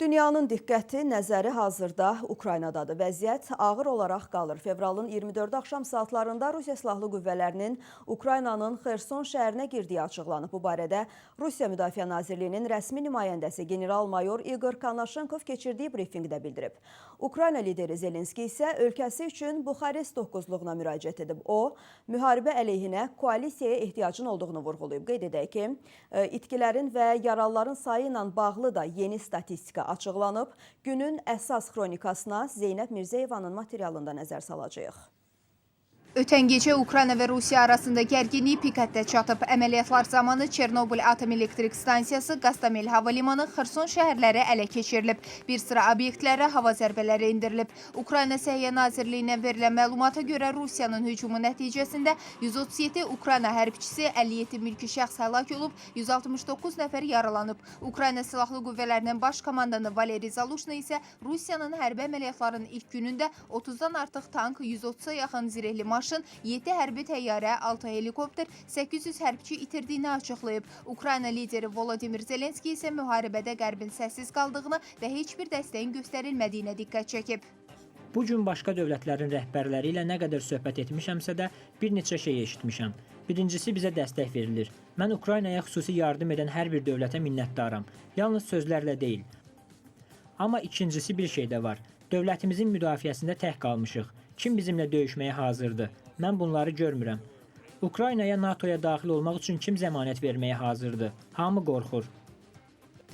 Dünyanın diqqəti, nəzəri hazırda Ukraynadadır. Vəziyyət ağır olaraq qalır. Fevralın 24 axşam saatlarında Rusiya Silahlı Qüvvələrinin Ukraynanın Xerson şəhərinə girdiyi açıqlanıb. Bu barədə Rusiya Müdafiə Nazirliyinin rəsmi nümayəndəsi general-mayor Igor Kanaşenkov keçirdiyi brifinqdə bildirib. Ukrayna lideri Zelenski isə ölkəsi üçün Buxarest 9-luğuna müraciət edib. O, müharibə əleyhinə koalisiyaya ehtiyacın olduğunu vurğulayıb. Qeyd edək ki, e, itkilərin və yaralıların sayı ilə bağlı da yeni statistika açıqlanıb. Günün əsas xronikasına Zeynəb Mirzəyevanın materialında nəzər salacağıq. Ötən gecə Ukrayna və Rusiya arasında gərginlik pik həddə çatıb. Əməliyyatlar zamanı Çernobıl Atom Elektrik Stansiyası, Qastamel Hava Limanı, Xerson şəhərləri ələ keçirilib. Bir sıra obyektlərə hava zərbələri indirilib. Ukrayna Səhiyyə Nazirliyinə verilən məlumata görə Rusiyanın hücumu nəticəsində 137 Ukrayna hərbçisi, 57 mülki şəxs həlak olub, 169 nəfər yaralanıb. Ukrayna Silahlı Qüvvələrinin baş komandanı Valeri Zaluşny isə Rusiyanın hərbi əməliyyatların ilk günündə 30-dan artıq tank, 130-a yaxın zirehli maşın, 7 hərbi təyyarə, 6 helikopter, 800 hərbçi itirdiyini açıqlayıb. Ukrayna lideri Volodimir Zelenski isə müharibədə Qərbin səssiz qaldığını və heç bir dəstəyin göstərilmədiyinə diqqət çəkib. Bu gün başqa dövlətlərin rəhbərləri ilə nə qədər söhbət etmişəmsə də bir neçə şey eşitmişəm. Birincisi bizə dəstək verilir. Mən Ukraynaya xüsusi yardım edən hər bir dövlətə minnətdaram. Yalnız sözlərlə deyil. Amma ikincisi bir şey də var. Dövlətimizin müdafiəsində tək qalmışıq. Kim bizimlə döyüşməyə hazırdır? Mən bunları görmürəm. Ukraynaya NATO-ya daxil olmaq üçün kim zəmanət verməyə hazırdır? Hamı qorxur.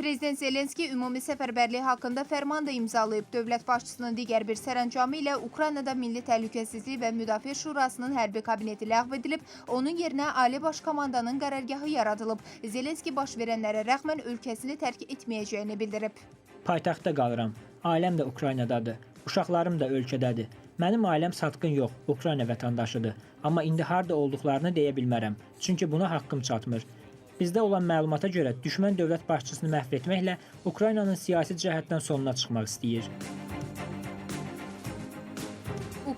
Prezident Zelenski ümumi səfərbərlik haqqında fərman da imzalayıb. Dövlət başçısının digər bir sərəncamı ilə Ukraynada Milli Təhlükəsizlik və Müdafiə Şurasının hərbi kabineti ləğv edilib, onun yerinə Ali Baş Komandanın qərargahı yaradılıb. Zelenski baş verənlərə rəğmən ölkəsini tərk etməyəcəyini bildirib. Paytaxtda qalıram. Ailəm də Ukraynadadır. Uşaqlarım da ölkədədir. Mənim ailəm satqın yox, Ukrayna vətəndaşıdır. Amma indi harda olduqlarını deyə bilmərəm. Çünki buna haqqım çatmır. Bizdə olan məlumata görə düşmən dövlət başçısını məhv etməklə Ukraynanın siyasi cəhətdən sonuna çıxmaq istəyir.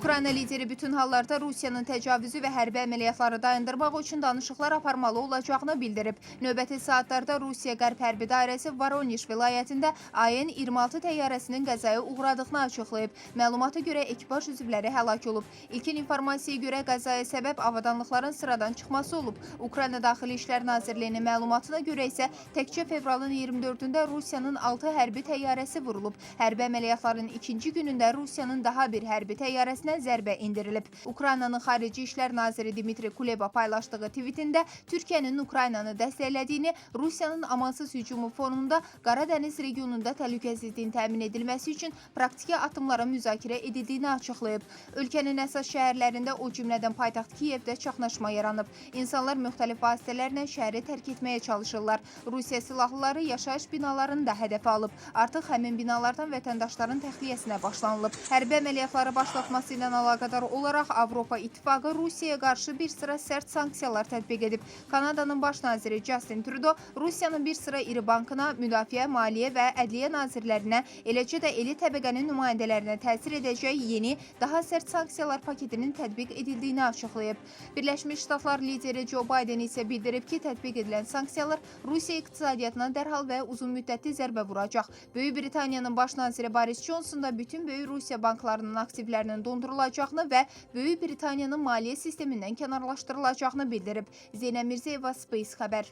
Ukrayna lideri bütün hallarda Rusiyanın təcavüzü və hərbi əməliyyatları dayandırmaq üçün danışıqlar aparmalı olacağını bildirib. Növbəti saatlarda Rusiya Qərb hərbi dairəsi Voronij vilayətində AN 26 təyyarəsinin qəzaya uğradığını açıqlayıb. Məlumata görə ekipaj üzvləri həlak olub. İlkin informasiyaya görə qəzaya səbəb avadanlıqların sıradan çıxması olub. Ukrayna Daxili İşlər Nazirliyinin məlumatına görə isə təkcə fevralın 24-də Rusiyanın 6 hərbi təyyarəsi vurulub. Hərbi əməliyyatların ikinci günündə Rusiyanın daha bir hərbi təyyarəsinə zərbə indirilib. Ukraynanın Xarici İşlər Naziri Dmitri Kuleba paylaşdığı tweetində Türkiyənin Ukraynanı dəstəklədiyini, Rusiyanın amansız hücumu fonunda Qara regionunda təhlükəsizliyin təmin edilməsi üçün praktiki addımlara müzakirə edildiyini açıqlayıb. Ölkənin əsas şəhərlərində, o cümlədən paytaxt Kiyevdə çaxnaşma yaranıb. İnsanlar müxtəlif vasitələrlə şəhəri tərk etməyə çalışırlar. Rusiya silahlıları yaşayış binalarını da hədəfə alıb. Artıq həmin binalardan vətəndaşların təxliyəsinə başlanılıb. Hərbi əməliyyatlara başlatması ilə əlaqədar olaraq Avropa İttifaqı Rusiyaya qarşı bir sıra sərt sanksiyalar tətbiq edib. Kanadanın baş naziri Justin Trudeau Rusiyanın bir sıra iri bankına, müdafiə, maliyyə və ədliyyə nazirlərinə, eləcə də eli təbəqənin nümayəndələrinə təsir edəcək yeni, daha sərt sanksiyalar paketinin tətbiq edildiyini açıqlayıb. Birləşmiş Ştatlar lideri Joe Biden isə bildirib ki, tətbiq edilən sanksiyalar Rusiya iqtisadiyyatına dərhal və uzunmüddətli zərbə vuracaq. Böyük Britaniyanın baş naziri Boris Johnson da bütün böyük Rusiya banklarının aktivlərinin dondurulacağını və Böyük Britaniyanın maliyyə sistemindən kənarlaşdırılacağını bildirib. Zeynəb Mirzəyeva, Space xəbər.